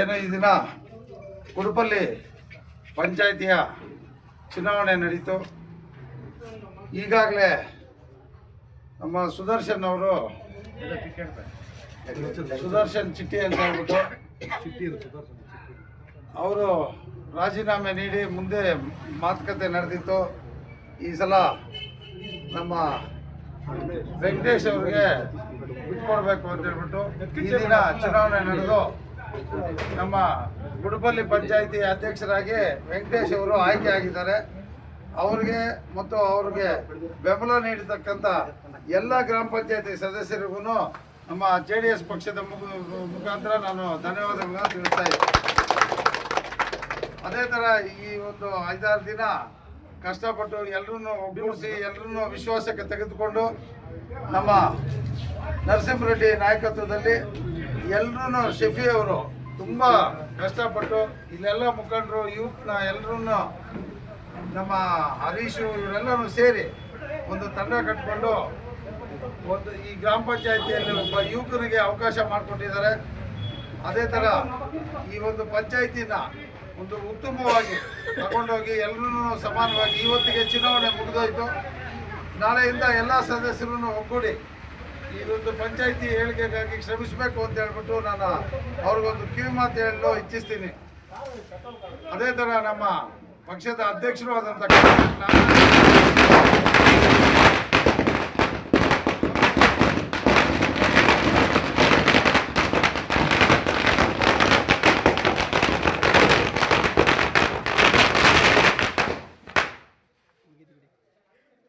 ಏನು ಈ ದಿನ ಉಡುಪಲ್ಲಿ ಪಂಚಾಯಿತಿಯ ಚುನಾವಣೆ ನಡೀತು. ಈಗಾಗಲೇ ನಮ್ಮ ಸುದರ್ಶನ್ ಅವರು ಸುದರ್ಶನ್ ಚಿಟ್ಟಿ ಅಂತ ಹೇಳ್ಬಿಟ್ಟು ಅವರು ರಾಜೀನಾಮೆ ನೀಡಿ ಮುಂದೆ ಮಾತುಕತೆ ನಡೆದಿತ್ತು, ಈ ಸಲ ನಮ್ಮ ವೆಂಕಟೇಶ್ ಅವ್ರಿಗೆ ಬಿಟ್ಕೊಡ್ಬೇಕು ಅಂತ ಹೇಳ್ಬಿಟ್ಟು ಈ ದಿನ ಚುನಾವಣೆ ನಡೆದು ನಮ್ಮ ಗುಡುಪಲ್ಲಿ ಪಂಚಾಯಿತಿ ಅಧ್ಯಕ್ಷರಾಗಿ ವೆಂಕಟೇಶ್ ಅವರು ಆಯ್ಕೆ ಆಗಿದ್ದಾರೆ. ಅವ್ರಿಗೆ ಮತ್ತು ಅವ್ರಿಗೆ ಬೆಂಬಲ ನೀಡತಕ್ಕಂಥ ಎಲ್ಲ ಗ್ರಾಮ ಪಂಚಾಯತಿ ಸದಸ್ಯರಿಗೂ ನಮ್ಮ ಜೆ ಡಿ ಎಸ್ ಪಕ್ಷದ ಮುಖ- ಮುಖಾಂತರ ನಾನು ಧನ್ಯವಾದಗಳನ್ನು ತಿಳಿಸ್ತಾ ಇದ್ದೀನಿ. ಅದೇ ಥರ ಈ ಒಂದು ಐದಾರು ದಿನ ಕಷ್ಟಪಟ್ಟು ಎಲ್ಲರನ್ನೂ ಒಗ್ಗೂಡಿಸಿ ಎಲ್ಲರನ್ನೂ ವಿಶ್ವಾಸಕ್ಕೆ ತೆಗೆದುಕೊಂಡು ನಮ್ಮ ನರಸಿಂಹರೆಡ್ಡಿ ನಾಯಕತ್ವದಲ್ಲಿ ಎಲ್ಲರೂ ಶಫಿ ಅವರು ತುಂಬ ಕಷ್ಟಪಟ್ಟು ಇಲ್ಲೆಲ್ಲ ಮುಖಂಡರು ಯೂತ್ನ ಎಲ್ಲರೂ ನಮ್ಮ ಹರೀಶು ಇವರೆಲ್ಲರೂ ಸೇರಿ ಒಂದು ತಂಡ ಕಟ್ಕೊಂಡು ಒಂದು ಈ ಗ್ರಾಮ ಪಂಚಾಯಿತಿಯಲ್ಲಿ ಒಬ್ಬ ಯುವಕನಿಗೆ ಅವಕಾಶ ಮಾಡಿಕೊಟ್ಟಿದ್ದಾರೆ. ಅದೇ ಥರ ಈ ಒಂದು ಪಂಚಾಯಿತಿನ ಒಂದು ಉತ್ತಮವಾಗಿ ತಗೊಂಡೋಗಿ ಎಲ್ಲರೂ ಸಮಾನವಾಗಿ ಇವತ್ತಿಗೆ ಚುನಾವಣೆ ಮುಗಿದೋಯ್ತು. ನಾಳೆಯಿಂದ ಎಲ್ಲ ಸದಸ್ಯರನ್ನು ಒಗ್ಗೂಡಿ ಈ ಒಂದು ಪಂಚಾಯಿತಿ ಏಳಿಗೆಗಾಗಿ ಶ್ರಮಿಸಬೇಕು ಅಂತ ಹೇಳ್ಬಿಟ್ಟು ನಾನು ಅವ್ರಿಗೊಂದು ಕಿವಿ ಮಾತು ಹೇಳಲು ಇಚ್ಛಿಸ್ತೀನಿ. ಅದೇ ಥರ ನಮ್ಮ ಪಕ್ಷದ ಅಧ್ಯಕ್ಷರು ಆದಂಥ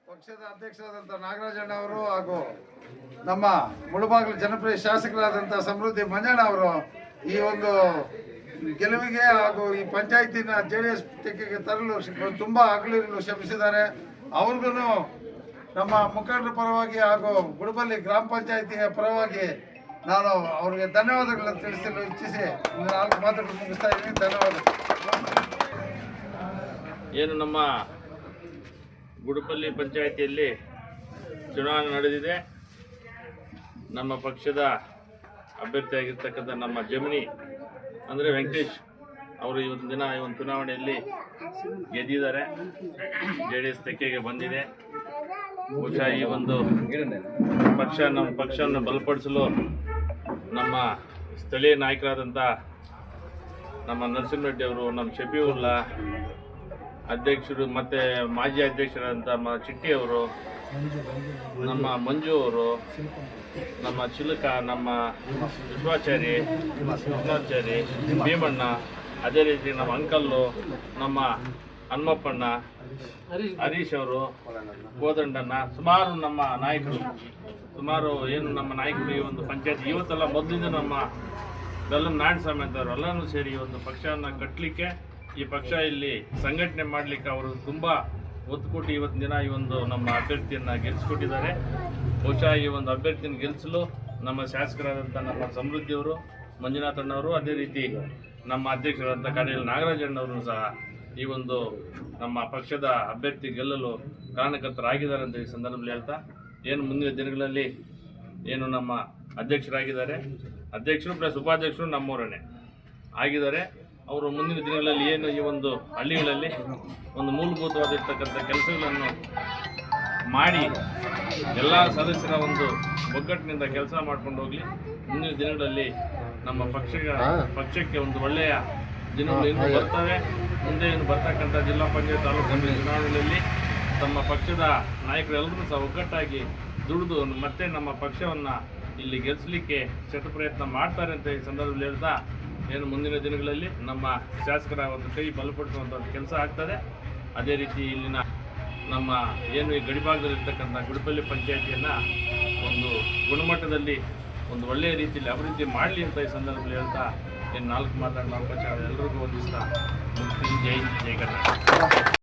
ಪಕ್ಷದ ಅಧ್ಯಕ್ಷರಾದಂಥ ನಾಗರಾಜಣ್ಣ ಅವರು ಹಾಗೂ ನಮ್ಮ ಮುಳುಬಾಗಿಲು ಜನಪ್ರಿಯ ಶಾಸಕರಾದಂಥ ಸಮೃದ್ಧಿ ಮಂಜಣ್ಣ ಅವರು ಈ ಒಂದು ಗೆಲುವಿಗೆ ಹಾಗೂ ಈ ಪಂಚಾಯತಿನ ಜೆ ಡಿ ಎಸ್ ತೆಕ್ಕೆಗೆ ತರಲು ತುಂಬಾ ತುಂಬ ಹಗಲಿರಲು ಶ್ರಮಿಸಿದ್ದಾರೆ. ಅವ್ರಿಗೂ ನಮ್ಮ ಮುಖಂಡರ ಪರವಾಗಿ ಹಾಗೂ ಗುಡುಬಲ್ಲಿ ಗ್ರಾಮ ಪಂಚಾಯತಿಯ ಪರವಾಗಿ ನಾನು ಅವರಿಗೆ ಧನ್ಯವಾದಗಳನ್ನು ತಿಳಿಸಲು ಇಚ್ಛಿಸಿ ನಾಲ್ಕು ಮಾತುಗಳು ಮುಗಿಸ್ತಾ ಇದ್ದೀನಿ. ಧನ್ಯವಾದ ಏನು ನಮ್ಮ ಗುಡುಪಲ್ಲಿ ಪಂಚಾಯಿತಿಯಲ್ಲಿ ಚುನಾವಣೆ ನಡೆದಿದೆ. ನಮ್ಮ ಪಕ್ಷದ ಅಭ್ಯರ್ಥಿಯಾಗಿರ್ತಕ್ಕಂಥ ನಮ್ಮ ಜಮಿನಿ ಅಂದರೆ ವೆಂಕಟೇಶ್ ಅವರು ಇವತ್ತು ದಿನ ಈ ಒಂದು ಚುನಾವಣೆಯಲ್ಲಿ ಗೆದ್ದಿದ್ದಾರೆ. ಜೆ ಡಿ ಎಸ್ ತೆಕ್ಕೆಗೆ ಬಂದಿದೆ. ಬಹುಶಃ ಈ ಒಂದು ಪಕ್ಷ ನಮ್ಮ ಪಕ್ಷವನ್ನು ಬಲಪಡಿಸಲು ನಮ್ಮ ಸ್ಥಳೀಯ ನಾಯಕರಾದಂಥ ನಮ್ಮ ನರಸಿಂಹರೆಡ್ಡಿ ಅವರು, ನಮ್ಮ ಶಫೀವುಲ್ಲಾ ಅಧ್ಯಕ್ಷರು ಮತ್ತು ಮಾಜಿ ಅಧ್ಯಕ್ಷರಾದಂಥ ಮ ಚಿಟ್ಟಿ ಅವರು ನಮ್ಮ ಮಂಜು ಅವರು ನಮ್ಮ ಚಿಲುಕ, ನಮ್ಮ ವಿಶ್ವಾಚಾರಿ ಕೃಷ್ಣಾಚಾರಿ ಭೀಮಣ್ಣ, ಅದೇ ರೀತಿ ನಮ್ಮ ಅಂಕಲ್ಲು, ನಮ್ಮ ಹನುಮಪ್ಪಣ್ಣ, ಹರೀಶ್ ಅವರು, ಕೋದಂಡಣ್ಣ, ಸುಮಾರು ನಮ್ಮ ನಾಯಕರು. ಸುಮಾರು ಏನು ನಮ್ಮ ನಾಯಕರು ಈ ಒಂದು ಪಂಚಾಯತ್. ಇವತ್ತೆಲ್ಲ ಮೊದಲಿಂದ ನಮ್ಮ ಬೆಲ್ಲಂ ನಾರಾಯಣಸ್ವಾಮಿ ಅಂತವ್ರು ಎಲ್ಲರೂ ಸೇರಿ ಒಂದು ಪಕ್ಷವನ್ನು ಕಟ್ಟಲಿಕ್ಕೆ ಈ ಪಕ್ಷ ಇಲ್ಲಿ ಸಂಘಟನೆ ಮಾಡಲಿಕ್ಕೆ ಅವರು ತುಂಬ ಒತ್ತು ಕೊಟ್ಟು ಇವತ್ತಿನ ದಿನ ಈ ಒಂದು ನಮ್ಮ ಅಭ್ಯರ್ಥಿಯನ್ನು ಗೆಲ್ಲಿಸ್ಕೊಟ್ಟಿದ್ದಾರೆ ಬಹುಶಃ ಈ ಒಂದು ಅಭ್ಯರ್ಥಿಯನ್ನು ಗೆಲ್ಲಿಸಲು ನಮ್ಮ ಶಾಸಕರಾದಂಥ ನಮ್ಮ ಸಮೃದ್ಧಿಯವರು ಮಂಜುನಾಥಣ್ಣವರು ಅದೇ ರೀತಿ ನಮ್ಮ ಅಧ್ಯಕ್ಷರಾದಂಥ ಕಾಡೇಲಿ ನಾಗರಾಜಣ್ಣವರು ಸಹ ಈ ಒಂದು ನಮ್ಮ ಪಕ್ಷದ ಅಭ್ಯರ್ಥಿ ಗೆಲ್ಲಲು ಕಾರಣಕರ್ತರಾಗಿದ್ದಾರೆ ಅಂತ ಈ ಸಂದರ್ಭದಲ್ಲಿ ಹೇಳ್ತಾ, ಏನು ಮುಂದಿನ ದಿನಗಳಲ್ಲಿ ಏನು ನಮ್ಮ ಅಧ್ಯಕ್ಷರಾಗಿದ್ದಾರೆ. ಅಧ್ಯಕ್ಷರು ಪ್ಲಸ್ ಉಪಾಧ್ಯಕ್ಷರು ನಮ್ಮವರನ್ನೇ ಆಗಿದ್ದಾರೆ. ಅವರು ಮುಂದಿನ ದಿನಗಳಲ್ಲಿ ಏನು ಈ ಒಂದು ಹಳ್ಳಿಗಳಲ್ಲಿ ಒಂದು ಮೂಲಭೂತವಾಗಿರ್ತಕ್ಕಂಥ ಕೆಲಸಗಳನ್ನು ಮಾಡಿ ಎಲ್ಲ ಸದಸ್ಯರ ಒಂದು ಒಗ್ಗಟ್ಟಿನಿಂದ ಕೆಲಸ ಮಾಡ್ಕೊಂಡು ಹೋಗಲಿ. ಮುಂದಿನ ದಿನಗಳಲ್ಲಿ ನಮ್ಮ ಪಕ್ಷ ಪಕ್ಷಕ್ಕೆ ಒಂದು ಒಳ್ಳೆಯ ದಿನಗಳು ಇನ್ನೂ ಬರ್ತವೆ. ಮುಂದೆ ಏನು ಬರ್ತಕ್ಕಂಥ ಜಿಲ್ಲಾ ಪಂಚಾಯತ್ ತಾಲೂಕು ಸಮಿತಿ ಚುನಾವಣೆಯಲ್ಲಿ ತಮ್ಮ ಪಕ್ಷದ ನಾಯಕರೆಲ್ಲರೂ ಸಹ ಒಗ್ಗಟ್ಟಾಗಿ ದುಡಿದು ಮತ್ತೆ ನಮ್ಮ ಪಕ್ಷವನ್ನು ಇಲ್ಲಿ ಗೆಲ್ಲಿಸಲಿಕ್ಕೆ ಶತ ಪ್ರಯತ್ನ ಮಾಡ್ತಾರೆ ಅಂತ ಈ ಸಂದರ್ಭದಲ್ಲಿ ಹೇಳ್ತಾ ಏನು ಮುಂದಿನ ದಿನಗಳಲ್ಲಿ ನಮ್ಮ ಶಾಸಕರ ಒಂದು ಕೈ ಬಲಪಡಿಸುವಂಥ ಕೆಲಸ ಆಗ್ತದೆ. ಅದೇ ರೀತಿ ಇಲ್ಲಿನ ನಮ್ಮ ಏನು ಈ ಗಡಿಭಾಗದಲ್ಲಿರ್ತಕ್ಕಂಥ ಗುಡಿಪಲ್ಲಿ ಪಂಚಾಯಿತಿಯನ್ನು ಒಂದು ಗುಣಮಟ್ಟದಲ್ಲಿ ಒಂದು ಒಳ್ಳೆಯ ರೀತಿಯಲ್ಲಿ ಅಭಿವೃದ್ಧಿ ಮಾಡಲಿ ಅಂತ ಈ ಸಂದರ್ಭದಲ್ಲಿ ಹೇಳ್ತಾ ಏನು ನಾಲ್ಕು ಮಾತಾಡೋ ಅವಕಾಶ ಎಲ್ಲರಿಗೂ ಒಂದಿಸ್ತಾ ಜೈ ಜೈ ಕರ್ನಾಟಕ.